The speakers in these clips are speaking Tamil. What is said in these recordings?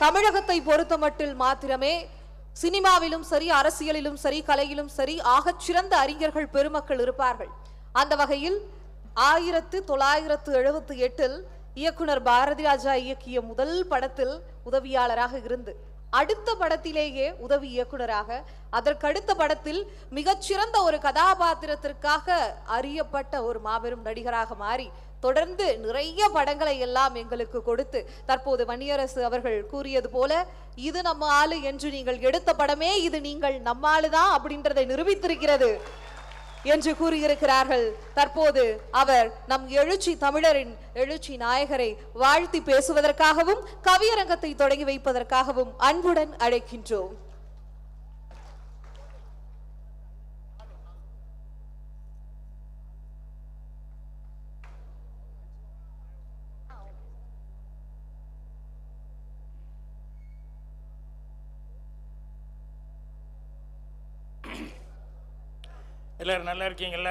தமிழகத்தை பொறுத்தமட்டில் மாத்திரமே சினிமாவிலும் சரி அரசியலிலும் சரி கலையிலும் சரி ஆகச் சிறந்த அறிஞர்கள் பெருமக்கள் இருப்பார்கள். அந்த வகையில் ஆயிரத்து தொள்ளாயிரத்து எழுபத்தி எட்டில் இயக்குனர் பாரதிராஜா இயக்கிய முதல் படத்தில் உதவியாளராக இருந்து அடுத்த படத்திலேயே உதவி இயக்குனராக அதற்கடுத்த படத்தில் மிகச்சிறந்த ஒரு கதாபாத்திரத்திற்காக அறியப்பட்ட ஒரு மாபெரும் நடிகராக மாறி தொடர்ந்து நிறைய படங்களை எல்லாம் எங்களுக்கு கொடுத்து தற்போது வன்னியரசு அவர்கள் கூறியது போல இது நம்ம ஆளு என்று நீங்கள் எடுத்த படமே இது நீங்கள் நம்ம ஆளுதான் அப்படின்றதை நிரூபித்திருக்கிறது என்று கூறியிருக்கிறார்கள். தற்போது அவர் நம் எழுச்சி தமிழரின் எழுச்சி நாயகரை வாழ்த்தி பேசுவதற்காகவும் கவியரங்கத்தை தொடங்கி வைப்பதற்காகவும் அன்புடன் அழைக்கின்றோம். எல்லோரும் நல்லா இருக்கீங்கள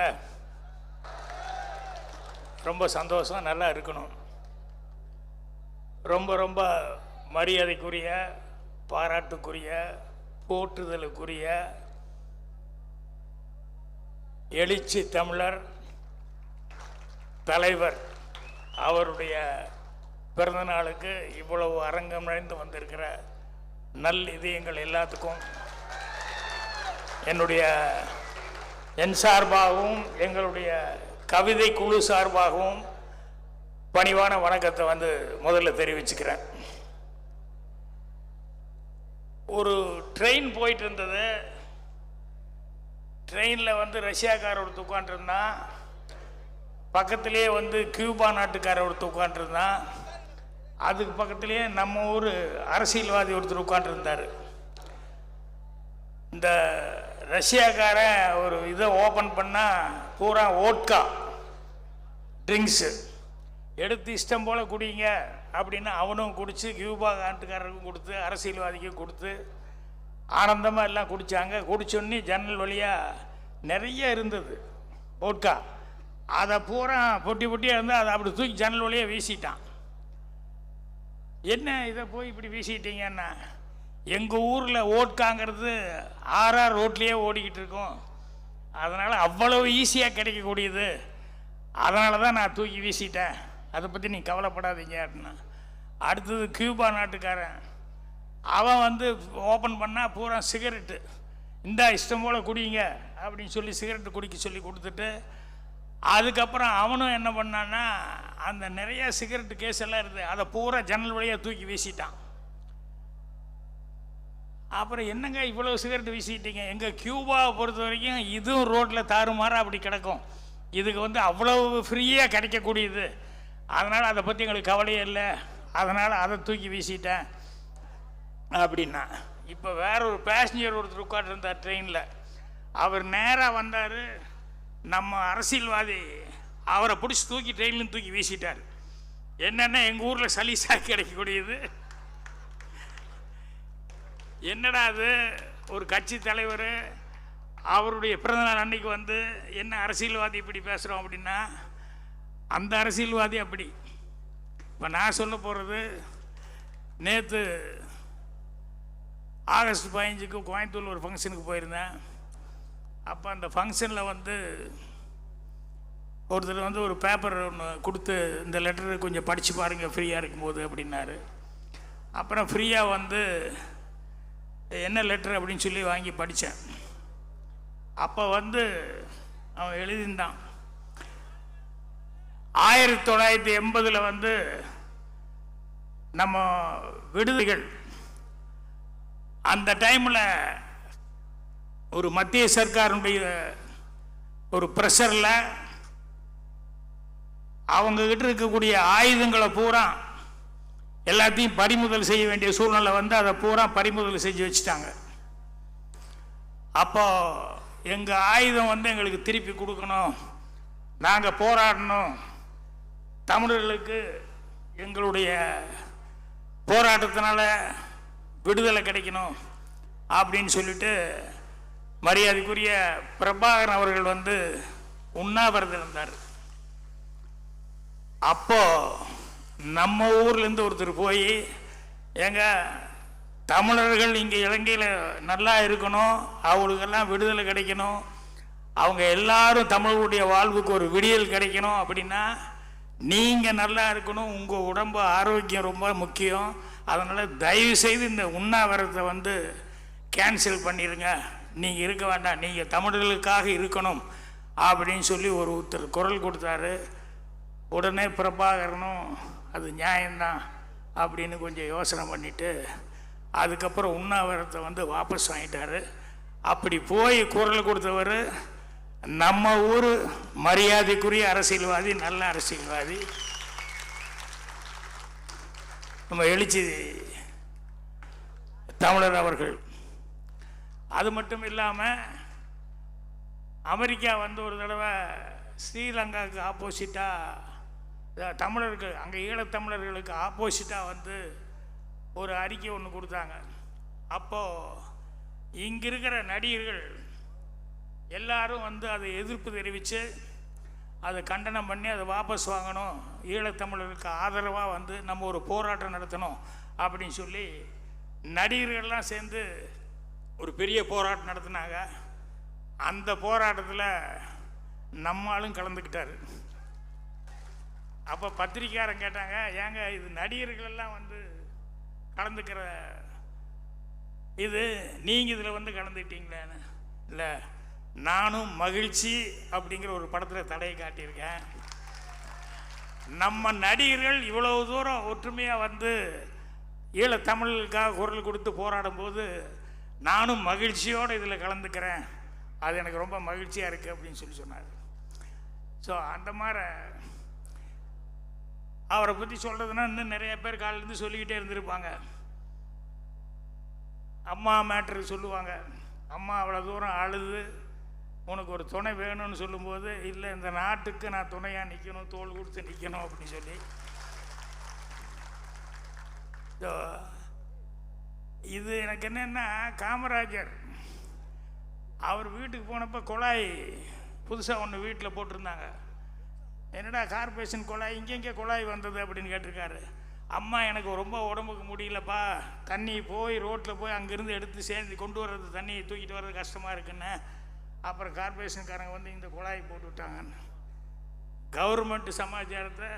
ரொம்ப சந்தோஷம் நல்லா இருக்கணும். ரொம்ப ரொம்ப மரியாதைக்குரிய பாராட்டுக்குரிய போற்றுதலுக்குரிய எழுச்சி தமிழர் தலைவர் அவருடைய பிறந்த நாளுக்கு இவ்வளவு அரங்கம் நிறைந்து வந்திருக்கிற நல் இதயங்கள் எல்லாத்துக்கும் என்னுடைய என் சார்பாகவும் எங்களுடைய கவிதை குழு சார்பாகவும் பணிவான வணக்கத்தை வந்து முதல்ல தெரிவிச்சுக்கிறேன். ஒரு ட்ரெயின் போயிட்டு இருந்தது ட்ரெயினில் வந்து ரஷ்யாக்கார ஒருத்தர் உட்காண்ட்ருந்தான் பக்கத்துலேயே வந்து கியூபா நாட்டுக்கார ஒருத்தர் உட்காண்ட்ருந்தான் அதுக்கு பக்கத்துலேயே நம்ம ஊர் அரசியல்வாதி ஒருத்தர் உட்காண்ட்ருந்தார் இந்த ரஷ்யாக்காரன் ஒரு இதை ஓப்பன் பண்ணால் பூரா ஓட்கா ட்ரிங்க்ஸு எடுத்து இஷ்டம் போல் குடிங்க அப்படின்னு அவனும் குடித்து கியூபா நாட்டுக்காரருக்கும் கொடுத்து அரசியல்வாதிக்கும் கொடுத்து ஆனந்தமாக எல்லாம் குடித்தாங்க குடிச்சோன்னே ஜன்னல் வழியாக நிறைய இருந்தது ஓட்கா அதை பூரா பொட்டி பொட்டியாக இருந்தால் அதை அப்படி தூக்கி ஜன்னல் வழியாக வீசிட்டான். என்ன இதை போய் இப்படி வீசிட்டீங்கன்னா? எங்கள் ஊரில் ஓட்காங்கிறது ஆர்ஆர் ரோட்லேயே ஓடிக்கிட்டு இருக்கோம். அதனால் அவ்வளவு ஈஸியாக கிடைக்கக்கூடியது. அதனால தான் நான் தூக்கி வீசிட்டேன். அதை பற்றி நீ கவலைப்படாதீங்க அப்படின்னா. அடுத்தது கியூபா நாட்டுக்காரன். அவன் வந்து ஓப்பன் பண்ணால் பூரா சிகரெட்டு. இந்தா இஷ்டம் போல் குடிங்க அப்படின்னு சொல்லி சிகரெட்டு குடிக்க சொல்லி கொடுத்துட்டு அதுக்கப்புறம் அவனும் என்ன பண்ணான்னா அந்த நிறைய சிகரெட்டு கேஸ் எல்லாம் இருக்குது அதை பூரா ஜன்னல் வழியாக தூக்கி வீசிட்டான். அப்புறம் என்னங்க இவ்வளோ சிகரெட் வீசிட்டீங்க எங்கள் கியூபாவை பொறுத்த வரைக்கும் இதுவும் ரோட்டில் தாறுமாறாக அப்படி கிடக்கும். இதுக்கு வந்து அவ்வளோ ஃப்ரீயாக கிடைக்கக்கூடியது. அதனால் அதை பற்றி எங்களுக்கு கவலையே இல்லை. அதனால் அதை தூக்கி வீசிட்டேன். அப்படின்னா இப்போ வேற ஒரு பேசஞ்சர் ஒருத்தர் உட்காந்துருந்தார் ட்ரெயினில் அவர் நேராக வந்தார். நம்ம அரசியல்வாதி அவரை பிடிச்சி தூக்கி ட்ரெயின்லேருந்து தூக்கி வீசிட்டார். என்னென்னா எங்கள் ஊரில் சலீஸாக கிடைக்கக்கூடியது? என்னடா அது ஒரு கட்சி தலைவர் அவருடைய பிறந்தநாள் அன்னைக்கு வந்து என்ன அரசியல்வாதி இப்படி பேசுகிறோம் அப்படின்னா அந்த அரசியல்வாதி அப்படி. இப்போ நான் சொல்ல போகிறது நேற்று ஆகஸ்ட் பதினஞ்சுக்கு கோயம்புத்தூர் ஒரு ஃபங்க்ஷனுக்கு போயிருந்தேன். அப்போ அந்த ஃபங்க்ஷனில் வந்து ஒருத்தர் வந்து ஒரு பேப்பர் ஒன்று கொடுத்து இந்த லெட்டர் கொஞ்சம் படித்து பாருங்கள் ஃப்ரீயாக இருக்கும்போது அப்படின்னாரு. அப்புறம் ஃப்ரீயாக வந்து என்ன லெட்டர் அப்படின்னு சொல்லி வாங்கி படித்தேன் அப்போ வந்து அவன் எழுதியிருந்தான். ஆயிரத்தி தொள்ளாயிரத்தி எண்பதில் வந்து நம்ம விடுதிகள். அந்த டைமில் ஒரு மத்திய சர்க்காருடைய ஒரு ப்ரெஷரில் அவங்கக்கிட்ட இருக்கக்கூடிய ஆயுதங்களை பூரா எல்லாத்தையும் பறிமுதல் செய்ய வேண்டிய சூழ்நிலை வந்து அதை பூரா பறிமுதல் செஞ்சு வச்சுட்டாங்க. அப்போ எங்கள் ஆயுதம் வந்து எங்களுக்கு திருப்பி கொடுக்கணும். நாங்கள் போராடணும். தமிழர்களுக்கு எங்களுடைய போராட்டத்தினால விடுதலை கிடைக்கணும் அப்படின்னு சொல்லிட்டு மரியாதைக்குரிய பிரபாகரன் அவர்கள் வந்து உண்ணாவிரதம் இருந்தார். அப்போது நம்ம ஊர்லேருந்து ஒருத்தர் போய் ஏங்க தமிழர்கள் இங்கே இலங்கையில் நல்லா இருக்கணும் அவங்களுக்கெல்லாம் விடுதலை கிடைக்கணும் அவங்க எல்லாரும் தமிழர்களுடைய வாழ்வுக்கு ஒரு விடியல் கிடைக்கணும் அப்படின்னா நீங்கள் நல்லா இருக்கணும் உங்கள் உடம்பு ஆரோக்கியம் ரொம்ப முக்கியம் அதனால் தயவு செய்து இந்த உண்ணாவிரத்தை வந்து கேன்சல் பண்ணிடுங்க நீங்கள் இருக்க வேண்டாம் நீங்கள் தமிழர்களுக்காக இருக்கணும் அப்படின்னு சொல்லி ஒரு ஒருத்தர் குரல் கொடுத்தாரு. உடனே பிரபாகரனும் அது நியாயம்தான் அப்படின்னு கொஞ்சம் யோசனை பண்ணிவிட்டு அதுக்கப்புறம் உண்ணாவிரத்தை வந்து வாபஸ் வாங்கிட்டாரு. அப்படி போய் குரல் கொடுத்தவர் நம்ம ஊர் மரியாதைக்குரிய அரசியல்வாதி நல்ல அரசியல்வாதி. நம்ம எழுச்சி தமிழர் அவர்கள். அது மட்டும் இல்லாமல் அமெரிக்கா வந்து ஒரு தடவை ஸ்ரீலங்காவுக்கு ஆப்போசிட்டாக தமிழர்கள் அங்கே ஈழத்தமிழர்களுக்கு ஆப்போசிட்டாக வந்து ஒரு அறிக்கை ஒன்று கொடுத்தாங்க. அப்போது இங்கே இருக்கிற நடிகர்கள் எல்லாரும் வந்து அதை எதிர்ப்பு தெரிவித்து அதை கண்டனம் பண்ணி அதை வாபஸ் வாங்கணும். ஈழத்தமிழருக்கு ஆதரவாக வந்து நம்ம ஒரு போராட்டம் நடத்தணும் அப்படின்னு சொல்லி நடிகர்கள்லாம் சேர்ந்து ஒரு பெரிய போராட்டம் நடத்தினாங்க. அந்த போராட்டத்தில் நம்மளும் கலந்துக்கிட்டார். அப்போ பத்திரிக்கையாரன் கேட்டாங்க ஏங்க இது நடிகர்கள் எல்லாம் வந்து கலந்துக்கிற இது நீங்கள் இதில் வந்து கலந்துக்கிட்டீங்களேன்னு. இல்லை நானும் மகிழ்ச்சி அப்படிங்கிற ஒரு படத்தில் தடையை காட்டியிருக்கேன். நம்ம நடிகர்கள் இவ்வளவு தூரம் ஒற்றுமையாக வந்து ஈழத்தமிழுக்காக குரல் கொடுத்து போராடும்போது நானும் மகிழ்ச்சியோடு இதில் கலந்துக்கிறேன். அது எனக்கு ரொம்ப மகிழ்ச்சியாக இருக்குது அப்படின்னு சொல்லி சொன்னார். ஸோ அந்த மாதிரி அவரை பற்றி சொல்கிறதுனா இன்னும் நிறைய பேர் காலிலேருந்து சொல்லிக்கிட்டே இருந்திருப்பாங்க. அம்மா மேட்ரு சொல்லுவாங்க. அம்மா அவ்வளோ தூரம் அழுது உனக்கு ஒரு துணை வேணும்னு சொல்லும்போது இல்லை இந்த நாட்டுக்கு நான் துணையாக நிற்கணும் தோல் கொடுத்து நிற்கணும் அப்படின்னு சொல்லி. இது எனக்கு என்னென்னா காமராஜர் அவர் வீட்டுக்கு போனப்போ குழாய் புதுசாக ஒன்று வீட்டில் போட்டிருந்தாங்க. என்னடா கார்பரேஷன் குழாய் இங்கெங்கே குழாய் வந்தது அப்படின்னு கேட்டிருக்காரு. அம்மா எனக்கு ரொம்ப உடம்புக்கு முடியலப்பா. தண்ணி போய் ரோட்டில் போய் அங்கேருந்து எடுத்து சேர்ந்து கொண்டு வர்றது தண்ணியை தூக்கிட்டு வர்றது கஷ்டமாக இருக்குன்னு. அப்புறம் கார்பரேஷன்காரங்க வந்து இந்த குழாய் போட்டு விட்டாங்கன்னு. கவர்மெண்ட் சமாச்சாரத்தை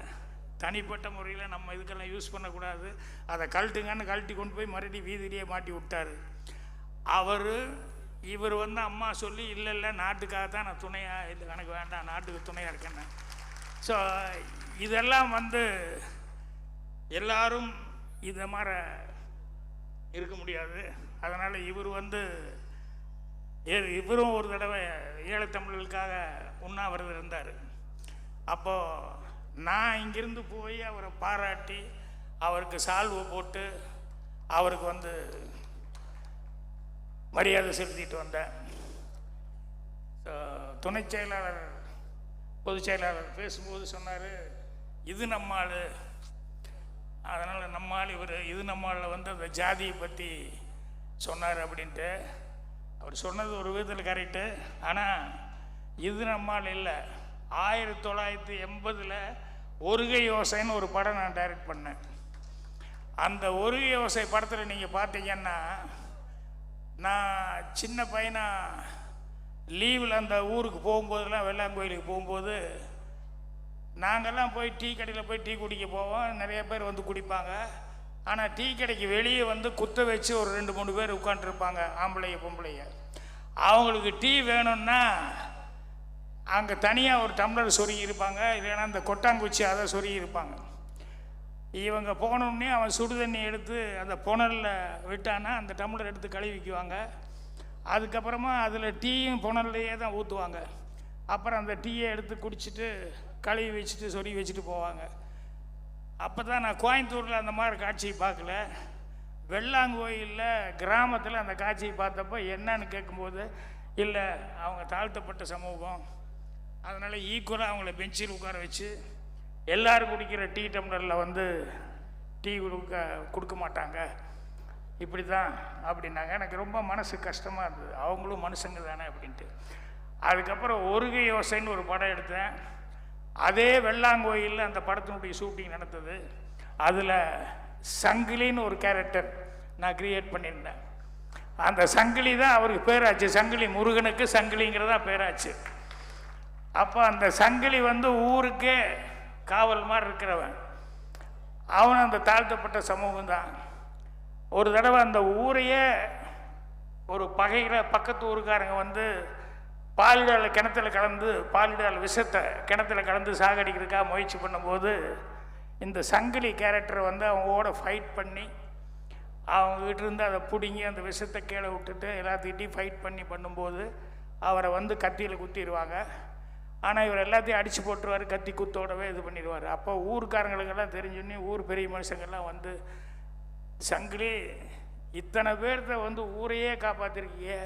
தனிப்பட்ட முறையில் நம்ம இதுக்கெல்லாம் யூஸ் பண்ணக்கூடாது. அதை கழட்டுங்கன்னு கழட்டி கொண்டு போய் மறுபடியும் வீதியிலேயே மாட்டி விட்டாரு. அவர் இவர் வந்து அம்மா சொல்லி இல்லை இல்லை நாட்டுக்காக தான் நான் துணையாக இல்லை எனக்கு வேண்டாம் நாட்டுக்கு துணையாக இருக்கேன்னு. ஸோ இதெல்லாம் வந்து எல்லாரும் இதை மாதிரி இருக்க முடியாது. அதனால் இவர் வந்து ஏ- இவரும் ஒரு தடவை ஈழத்தமிழர்களுக்காக உண்ணாவிரதம் இருந்தார். அப்போது நான் இங்கிருந்து போய் அவரை பாராட்டி அவருக்கு சால்வு போட்டு அவருக்கு வந்து மரியாதை செலுத்திட்டு வந்தேன். ஸோ துணைச் செயலாளர் பொதுச் செயலாளர் பேசும்போது சொன்னார் இது நம்ம அதனால் நம்மால் இவர் இது நம்மளில் வந்து அந்த ஜாதியை பற்றி சொன்னார் அப்படின்ட்டு. அவர் சொன்னது ஒரு விதத்தில் கரெக்டு ஆனால் இது நம்மால் இல்லை. ஆயிரத்தி தொள்ளாயிரத்தி எண்பதில் ஒருகை யோசைன்னு ஒரு படம் நான் டைரக்ட் பண்ணேன். அந்த ஒருகை யோசை படத்தில் நீங்கள் பார்த்தீங்கன்னா நான் சின்ன பையனாக லீவில் அந்த ஊருக்கு போகும்போதெல்லாம் வெள்ளாங்கோயிலுக்கு போகும்போது நாங்கள்லாம் போய் டீ கடையில் போய் டீ குடிக்க போவோம். நிறைய பேர் வந்து குடிப்பாங்க. ஆனால் டீ கடைக்கு வெளியே வந்து குத்த வச்சு ஒரு ரெண்டு மூணு பேர் உட்காந்துருப்பாங்க ஆம்பளைய பொம்பளைய. அவங்களுக்கு டீ வேணும்னா அங்கே தனியாக ஒரு டம்ளர் சொருகி இருப்பாங்க. இல்லைன்னா அந்த கொட்டாங்குச்சி அதை சொருகி இருப்பாங்க. இவங்க போனோடனே அவன் சுடு தண்ணி எடுத்து அந்த புனலில் விட்டானா அந்த டம்ளர் எடுத்து கழுவிக்குவாங்க அதுக்கப்புறமா அதில் டீயும் புனல்லையே தான் ஊற்றுவாங்க அப்புறம் அந்த டீயை எடுத்து குடிச்சிட்டு கழுவி வச்சுட்டு சொருகி வச்சுட்டு போவாங்க. அப்போ தான் நான் கோயம்புத்தூரில் அந்த மாதிரி காட்சியை பார்க்கல. வெள்ளாங்கோயிலில் கிராமத்தில் அந்த காட்சியை பார்த்தப்போ என்னன்னு கேட்கும்போது இல்லை அவங்க தாழ்த்தப்பட்ட சமூகம். அதனால் ஈக்குவலாக அவங்கள பெஞ்சில் உட்கார வச்சு எல்லோரும் குடிக்கிற டீ டம்ளரில் வந்து டீ கொடுக்க கொடுக்க மாட்டாங்க. இப்படி தான் அப்படின்னாங்க. எனக்கு ரொம்ப மனசு கஷ்டமாக இருந்தது. அவங்களும் மனுஷங்க தானே அப்படின்ட்டு. அதுக்கப்புறம் ஒருகை யோசைன்னு ஒரு படம் எடுத்தேன். அதே வெள்ளாங்கோயிலில் அந்த படத்தினுடைய ஷூட்டிங் நடந்தது. அதில் சங்கிலின்னு ஒரு கேரக்டர் நான் கிரியேட் பண்ணியிருந்தேன். அந்த சங்கிலி தான் அவருக்கு பேராச்சு. சங்கிலி முருகனுக்கு சங்கிலிங்கிறதா பேராச்சு. அப்போ அந்த சங்கிலி வந்து ஊருக்கே காவல் மாதிரி இருக்கிறவன். அவன் அந்த தாழ்த்தப்பட்ட சமூகம் தான் ஒரு தடவை அந்த ஊரையே ஒரு பகையில் பக்கத்து ஊருக்காரங்க வந்து பாலிடால் கிணத்துல கலந்து பாலிடால் விஷத்தை கிணத்துல கலந்து சாகடிக்கிறதுக்காக முயற்சி பண்ணும்போது இந்த சங்கிலி கேரக்டரை வந்து அவங்களோட ஃபைட் பண்ணி அவங்ககிட்ட இருந்து அதை பிடுங்கி அந்த விஷத்தை கீழே விட்டுட்டு எல்லாத்துக்கிட்டையும் ஃபைட் பண்ணி பண்ணும்போது அவரை வந்து கத்தியில் குத்திடுவாங்க. ஆனால் இவர் எல்லாத்தையும் அடித்து போட்டுருவார் கத்தி குத்தோடவே இது பண்ணிடுவார். அப்போ ஊருக்காரங்களுக்கெல்லாம் தெரிஞ்சுன்னு ஊர் பெரிய மனுஷங்கள்லாம் வந்து சங்கிலி இத்தனை பேர்த்த வந்து ஊரையே காப்பாற்றிருக்கியே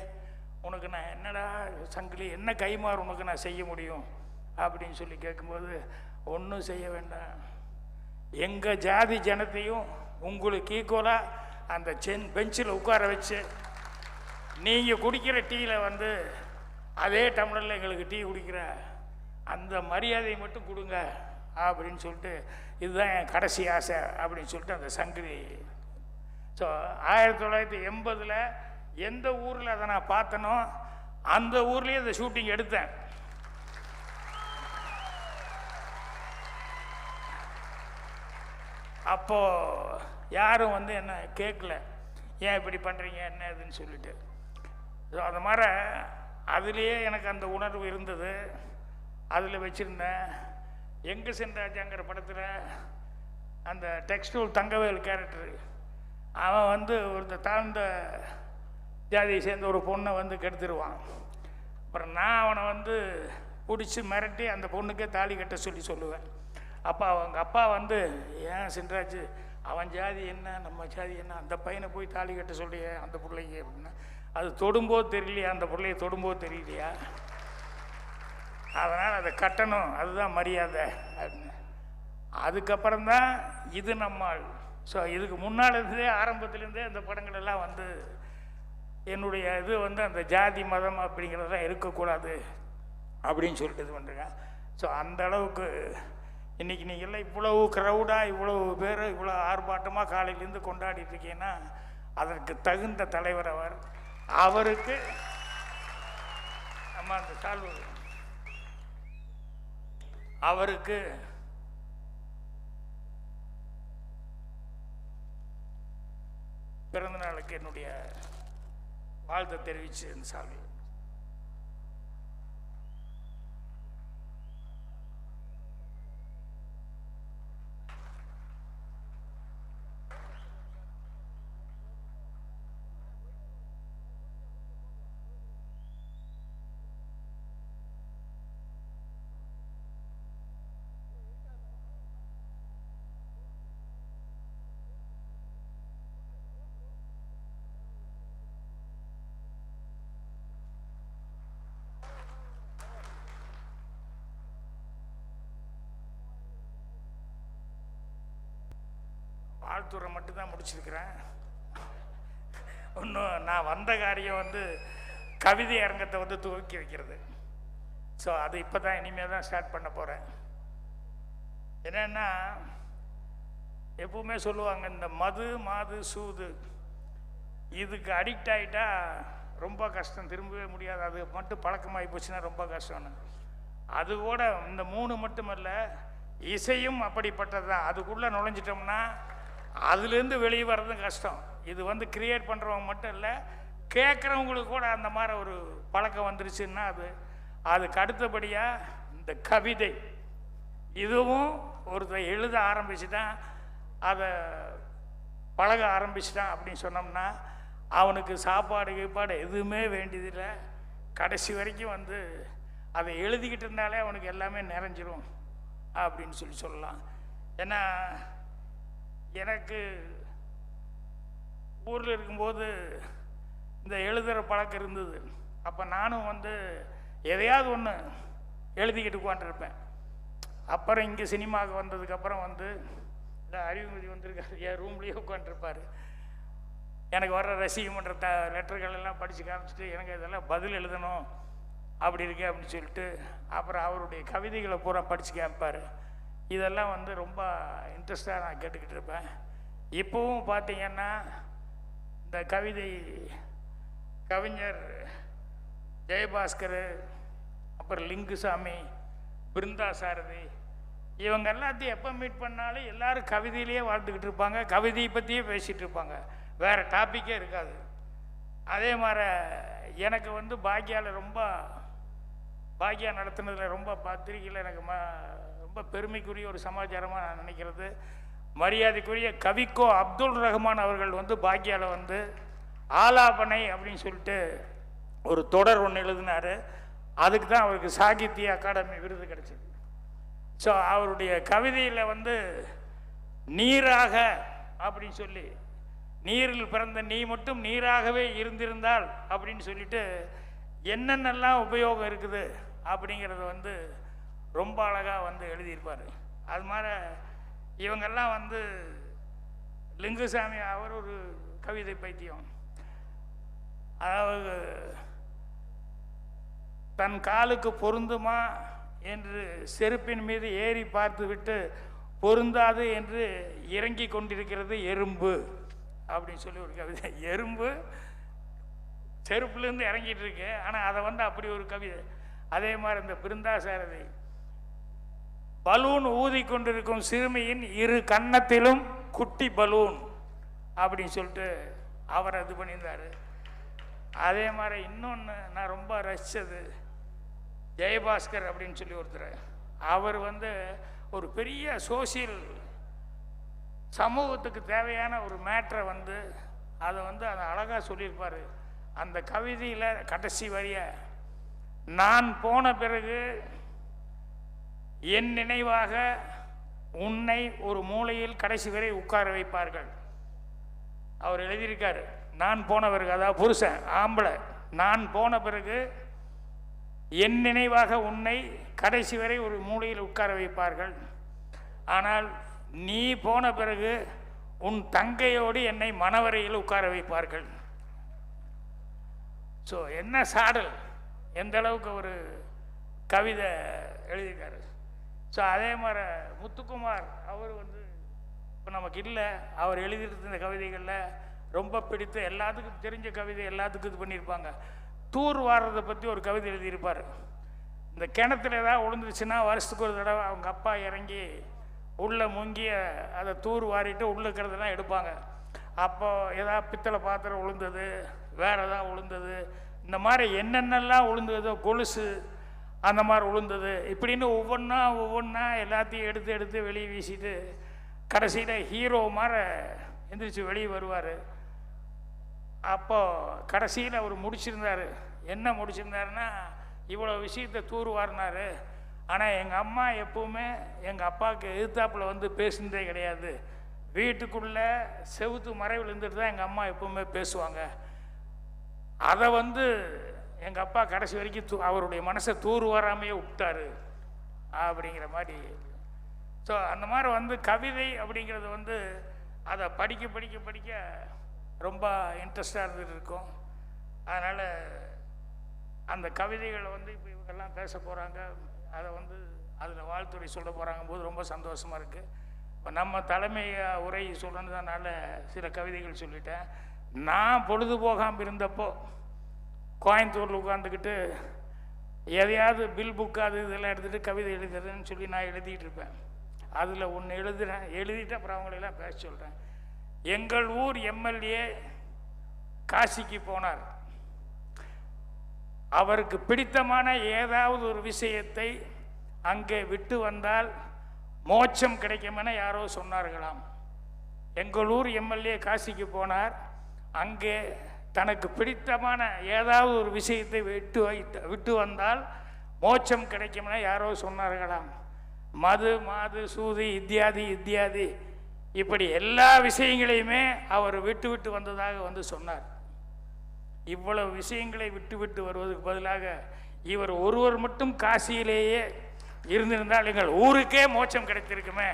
உனக்கு நான் என்னடா சங்கிலி என்ன கைமாறு உனக்கு நான் செய்ய முடியும்? அப்படின்னு சொல்லி கேட்கும்போது ஒன்றும் செய்ய வேண்டாம். எங்கள் ஜாதி ஜனத்தையும் உங்களுக்கு ஈக்குவலாக அந்த சென் பெஞ்சில் உட்கார வச்சு நீங்கள் குடிக்கிற டீயில் வந்து அதே டம்ளரில் எங்களுக்கு டீ குடிக்கிற அந்த மரியாதையை மட்டும் கொடுங்க. அப்படின்னு சொல்லிட்டு இதுதான் என் கடைசி ஆசை. அப்படின்னு சொல்லிட்டு அந்த சங்கிலி ஸோ ஆயிரத்தி தொள்ளாயிரத்தி எண்பதில் எந்த ஊரில் அதை நான் பார்த்தனோ அந்த ஊர்லேயே இந்த ஷூட்டிங் எடுத்தேன். அப்போது யாரும் வந்து என்ன கேட்கல ஏன் இப்படி பண்ணுறீங்க என்ன இதுன்னு சொல்லிட்டு. ஸோ அது மாதிரி அதுலேயே எனக்கு அந்த உணர்வு இருந்தது. அதில் வச்சுருந்தேன். எங்கே சென்றாச்சாங்கிற படத்தில் அந்த டெக்ஸ்டூல் தங்கவேல் கேரக்டரு அவன் வந்து ஒரு தாழ்ந்த ஜாதியை சேர்ந்த ஒரு பொண்ணை வந்து கெடுத்துருவான். அப்புறம் நான் அவனை வந்து பிடிச்சி மிரட்டி அந்த பொண்ணுக்கே தாலி கட்ட சொல்லி சொல்லுவேன். அப்போ அவங்க அப்பா வந்து ஏன் சின்ராஜ் அவன் ஜாதி என்ன நம்ம ஜாதி என்ன அந்த பையனை போய் தாலி கட்ட சொல்லியே அந்த பிள்ளைங்க அப்படின்னா. அது தொடும்போது தெரியலையா? அந்த பிள்ளைய தொடும்போது தெரியலையா? அதனால் அதை கட்டணும் அதுதான் மரியாதை அப்படின்னு. அதுக்கப்புறம் தான் இது நம்மாள் ஸோ இதுக்கு முன்னால் இருந்தே ஆரம்பத்துலேருந்தே அந்த படங்கள் எல்லாம் வந்து என்னுடைய இது வந்து அந்த ஜாதி மதம் அப்படிங்கிறதெல்லாம் இருக்கக்கூடாது அப்படின்னு சொல்லிட்டு இது பண்ணுறேங்க ஸோ அந்த அளவுக்கு இன்றைக்கி நீங்கள் இவ்வளவு க்ரௌடாக இவ்வளவு பேர் இவ்வளோ ஆர்ப்பாட்டமாக காலையிலேருந்து கொண்டாடிட்டு இருக்கீங்கன்னா அதற்கு தகுந்த தலைவர் அவர். அவருக்கு நம்ம அந்த சால்வ. அவருக்கு பிறந்த நாளுக்கு என்னுடைய வாழ்த்தை தெரிவிச்சு இந்த சாமி வாழ்த்துறை மட்டும்தான் முடிச்சிருக்கிறேன். இன்னும் நான் வந்த காரியம் வந்து கவிதை அரங்கத்தை வந்து துவக்கி வைக்கிறது. ஸோ அது இப்போ தான் இனிமேல் தான் ஸ்டார்ட் பண்ண போகிறேன் என்னென்னா எப்பவுமே சொல்லுவாங்க இந்த மது மாது சூது இதுக்கு அடிக்ட் ஆகிட்டா ரொம்ப கஷ்டம். திரும்பவே முடியாது. அது மட்டும் பழக்கமாகி போச்சுன்னா ரொம்ப கஷ்டம்னு. அது கூட இந்த மூணு மட்டுமல்ல இசையும் அப்படிப்பட்டது தான் அதுக்குள்ளே நுழைஞ்சிட்டோம்னா அதுலேருந்து வெளியே வர்றது கஷ்டம். இது வந்து கிரியேட் பண்ணுறவங்க மட்டும் இல்லை கேட்குறவங்களுக்கு கூட அந்த மாதிரி ஒரு பழக்கம் வந்துருச்சுன்னா அது அதுக்கு அடுத்தபடியாக இந்த கவிதை. இதுவும் ஒருத்தர் எழுத ஆரம்பிச்சுட்டான் அதை பழக ஆரம்பிச்சிட்டான் அப்படின்னு சொன்னோம்னா அவனுக்கு சாப்பாடு கீப்பாடு எதுவுமே வேண்டியதில்லை. கடைசி வரைக்கும் வந்து அதை எழுதிக்கிட்டு இருந்தாலே அவனுக்கு எல்லாமே நிறைஞ்சிரும் அப்படின்னு சொல்லி சொல்லலாம். ஏன்னா எனக்கு ஊரில் இருக்கும்போது இந்த எழுதுகிற பழக்கம் இருந்தது. அப்போ நானும் வந்து எதையாவது ஒன்று எழுதிக்கிட்டு உட்காந்துருப்பேன் அப்புறம் இங்கே சினிமாவுக்கு வந்ததுக்கப்புறம் வந்து இந்த அறிவுமதி வந்திருக்காரு என் ரூம்லேயே உட்காந்துருப்பார் எனக்கு வர்ற ரசிகம் மன்ற த லெட்டர்கள் எல்லாம் படித்து காமிச்சிட்டு எனக்கு இதெல்லாம் பதில் எழுதணும் அப்படி இருக்கே அப்படின்னு சொல்லிட்டு அப்புறம் அவருடைய கவிதைகளை பூரா படித்து காமிப்பார். இதெல்லாம் வந்து ரொம்ப இன்ட்ரெஸ்டாக நான் கேட்டுக்கிட்டு இருப்பேன். இப்போவும் பார்த்தீங்கன்னா இந்த கவிதை கவிஞர் ஜெயபாஸ்கர் அப்புறம் லிங்குசாமி பிருந்தா சாரதி இவங்க எல்லாத்தையும் எப்போ மீட் பண்ணாலும் எல்லாரும் கவிதையிலேயே வாழ்ந்துக்கிட்டு இருப்பாங்க. கவிதையை பற்றியே பேசிகிட்டு இருப்பாங்க. வேறு டாப்பிக்கே இருக்காது. அதே மாதிரி எனக்கு வந்து பாக்கியாவில் ரொம்ப பாக்கியா நடத்துனதில் ரொம்ப பத்திரிகையில் எனக்கு ம ரொம்ப பெருமைக்குரிய ஒரு சமாச்சாரமாக நான் நினைக்கிறது. மரியாதைக்குரிய கவிக்கோ அப்துல் ரஹ்மான் அவர்கள் வந்து பாக்கியாவில் வந்து ஆலாபனை அப்படின்னு சொல்லிட்டு ஒரு தொடர் ஒன்று எழுதினார். அதுக்கு தான் அவருக்கு சாகித்ய அகாடமி விருது கிடச்சிது. ஸோ அவருடைய கவிதையில் வந்து நீராக அப்படின்னு சொல்லி நீரில் பிறந்த நீ மட்டும் நீராகவே இருந்திருந்தால் அப்படின்னு சொல்லிட்டு என்னென்னலாம் உபயோகம் இருக்குது அப்படிங்கிறத வந்து ரொம்ப அழகாக வந்து எழுதியிருப்பார். அது மாதிரி இவங்கெல்லாம் வந்து லிங்குசாமி அவர் ஒரு கவிதை பைத்தியம். அதாவது தன் காலுக்கு பொருந்துமா என்று செருப்பின் மீது ஏறி பார்த்துவிட்டு பொருந்தாது என்று இறங்கி கொண்டிருக்கிறது எறும்பு அப்படின்னு சொல்லி ஒரு கவிதை. எறும்பு செருப்புலேருந்து இறங்கிட்டு இருக்கு. ஆனால் அதை வந்து அப்படி ஒரு கவிதை. அதே மாதிரி இந்த பிருந்தாசாரதி பலூன் ஊதி கொண்டிருக்கும் சிறுமியின் இரு கன்னத்திலும் குட்டி பலூன் அப்படின்னு சொல்லிட்டு அவர் இது பண்ணியிருந்தார். அதே மாதிரி இன்னொன்று நான் ரொம்ப ரசித்தது ஜெயபாஸ்கர் அப்படின்னு சொல்லி ஒருத்தர். அவர் வந்து ஒரு பெரிய சோசியல் சமூகத்துக்கு தேவையான ஒரு மேட்ரை வந்து அதை வந்து அதை அழகாக சொல்லியிருப்பார். அந்த கவிதையில் கடைசி வரிய நான் போன பிறகு என் நினைவாக உன்னை ஒரு மூலையில் கடைசி வரை உட்கார வைப்பார்கள். அவர் எழுதியிருக்கார் நான் போன பிறகு அதாவது புருஷன் ஆம்பளை நான் போன பிறகு என் நினைவாக உன்னை கடைசி வரை ஒரு மூலையில் உட்கார வைப்பார்கள். ஆனால் நீ போன பிறகு உன் தங்கையோடு என்னை மனவரையில் உட்கார வைப்பார்கள். ஸோ என்ன சாடல்? எந்த அளவுக்கு ஒரு கவிதை எழுதியிருக்காரு? ஸோ அதே மாதிரி முத்துக்குமார் அவர் வந்து இப்போ நமக்கு இல்லை அவர் எழுதியிருந்த இந்த கவிதைகளில் ரொம்ப பிடித்த எல்லாத்துக்கும் தெரிஞ்ச கவிதை எல்லாத்துக்கும் இது பண்ணியிருப்பாங்க. தூர் வாடுறதை பற்றி ஒரு கவிதை எழுதியிருப்பார். இந்த கிணத்துல ஏதாவது விழுந்துருச்சுன்னா வருஷத்துக்கு ஒரு தடவை அவங்க அப்பா இறங்கி உள்ளே முங்கி அதை தூர் வாரிட்டு உள்ளே இருக்கிறதெல்லாம் எடுப்பாங்க. அப்போ ஏதாவது பித்தளை பாத்திரம் விழுந்தது வேறு ஏதாவது விழுந்தது இந்த மாதிரி என்னென்னலாம் விழுந்ததோ கொலுசு அந்த மாதிரி விழுந்தது இப்படின்னு ஒவ்வொன்றா ஒவ்வொன்றா எல்லாத்தையும் எடுத்து எடுத்து வெளியே வீசிட்டு கடைசியில் ஹீரோ மாதிரி எந்திரிச்சு வெளியே வருவார். அப்போ கடைசியில் அவர் முடிச்சிருந்தாரு. என்ன முடிச்சிருந்தாருன்னா இவ்வளோ விஷயத்தை தூர்வாரினாரு. ஆனால் எங்கள் அம்மா எப்பவுமே எங்கள் அப்பாவுக்கு எழுத்தாப்பில் வந்து பேசுனதே கிடையாது. வீட்டுக்குள்ளே செவுத்து மறைவில் இருந்துட்டு தான் எங்கள் அம்மா எப்பவுமே பேசுவாங்க. அதை வந்து எங்கள் அப்பா கடைசி வரைக்கும் தூ அவருடைய மனசை தூர் வராமையே விட்டாரு. அப்படிங்கிற மாதிரி. ஸோ அந்த மாதிரி வந்து கவிதை அப்படிங்கிறது வந்து அதை படிக்க படிக்க படிக்க ரொம்ப இன்ட்ரெஸ்டாக இருந்துட்டு இருக்கும். அதனால் அந்த கவிதைகளை வந்து இப்போ இவங்கெல்லாம் பேச போகிறாங்க அதை வந்து அதில் வாழ்த்துறை சொல்ல போகிறாங்க போது ரொம்ப சந்தோஷமாக இருக்குது இப்போ நம்ம தலைமை உரை சொல்லணுன்றதுனால சில கவிதைகள் சொல்லிட்டேன். நான் பொழுது போகாமல் இருந்தப்போ கோயம்புத்தூரில் உட்காந்துக்கிட்டு எதையாவது பில் புக் அது இதெல்லாம் எடுத்துகிட்டு கவிதை எழுதுறேன்னு சொல்லி நான் எழுதிட்டு இருப்பேன். அதில் ஒன்று எழுதுறேன். எழுதிட்டு அப்புறம் அவங்களெல்லாம் பேச சொல்கிறேன் எங்கள் ஊர் எம்எல்ஏ காசிக்கு போனார். அவருக்கு பிடித்தமான ஏதாவது ஒரு விஷயத்தை அங்கே விட்டு வந்தால் மோட்சம் கிடைக்கும் என யாரோ சொன்னார்களாம். எங்கள் ஊர் எம்எல்ஏ காசிக்கு போனார். அங்கே தனக்கு பிடித்தமான ஏதாவது ஒரு விஷயத்தை விட்டு வைத்து விட்டு வந்தால் மோட்சம் கிடைக்கும்னா யாரோ சொன்னார்களாம். மது மாது சூது இத்தியாதி இத்தியாதி. இப்படி எல்லா விஷயங்களையுமே அவர் விட்டு விட்டு வந்ததாக வந்து சொன்னார். இவ்வளவு விஷயங்களை விட்டு விட்டு வருவதற்கு பதிலாக இவர் ஒருவர் மட்டும் காசியிலேயே இருந்திருந்தால் எங்கள் ஊருக்கே மோட்சம் கிடைத்திருக்குமே.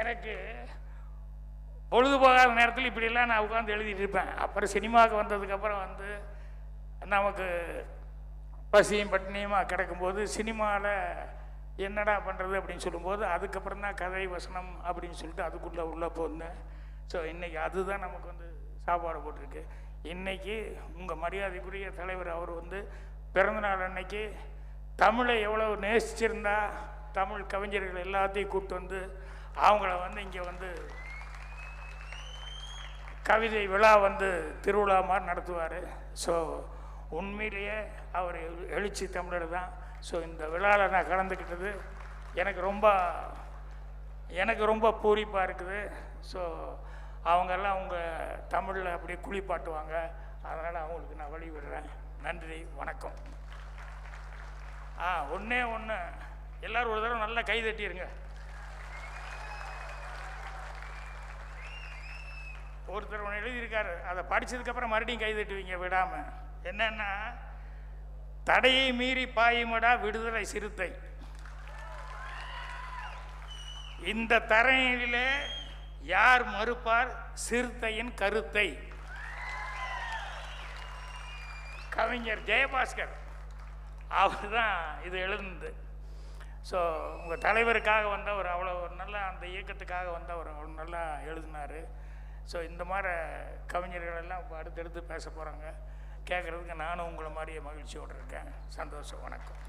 எனக்கு பொழுதுபோகாத நேரத்தில் இப்படிலாம் நான் உட்காந்து எழுதிட்டு இருப்பேன். அப்புறம் சினிமாவுக்கு வந்ததுக்கப்புறம் வந்து நமக்கு பசியும் பட்டினியுமா கிடக்கும்போது சினிமாவில் என்னடா பண்ணுறது அப்படின்னு சொல்லும்போது அதுக்கப்புறம் தான் கதை வசனம் அப்படின்னு சொல்லிட்டு அதுக்குள்ளே உள்ளே போந்தேன். ஸோ இன்றைக்கி அதுதான் நமக்கு வந்து சாப்பாடு போட்டிருக்கு. இன்றைக்கி உங்கள் மரியாதைக்குரிய தலைவர் அவர் வந்து பிறந்தநாள் அன்னைக்கு தமிழை எவ்வளோ நேசிச்சிருந்தா தமிழ் கவிஞர்கள் எல்லாத்தையும் கூப்பிட்டு வந்து அவங்கள வந்து இங்கே வந்து கவிதை விழா வந்து திருவிழா மாதிரி நடத்துவார். ஸோ உண்மையிலேயே அவர் எழு- எழுச்சி தமிழர் தான். ஸோ இந்த விழாவில் நான் கலந்துக்கிட்டது எனக்கு ரொம்ப எனக்கு ரொம்ப பூரிப்பாக இருக்குது. ஸோ அவங்கெல்லாம் அவங்க தமிழில் அப்படியே குளிப்பாட்டுவாங்க. அதனால் அவங்களுக்கு நான் வழி விடுறேன் நன்றி வணக்கம். ஆ ஒன்றே ஒன்று எல்லோரும் ஒரு தடவை நல்லா கை தட்டிடுங்க ஒருத்தர் ஒன்று எழுதியிருக்காரு. அதை படிச்சதுக்கப்புறம் மறுபடியும் கை தட்டுவீங்க விடாமல் என்னென்னா தடையை மீறி பாயுமடா விடுதலை சிறுத்தை. இந்த தரையிலே யார் மறுப்பார்? சிறுத்தையின் கருத்தை. கவிஞர் ஜெயபாஸ்கர். அவர் தான் இது எழுந்தது ஸோ உங்கள் தலைவருக்காக வந்தவர் அவ்வளோ ஒரு நல்லா அந்த இயக்கத்துக்காக வந்தவர் அவ்வளோ நல்லா எழுதினார். ஸோ இந்த மாதிரி கவிஞர்கள் எல்லாம் அடுத்தடுத்து பேச போகிறாங்க கேட்குறதுக்கு நானும் உங்களை மாதிரியே மகிழ்ச்சியோடு இருக்கேன். சந்தோஷம் வணக்கம்.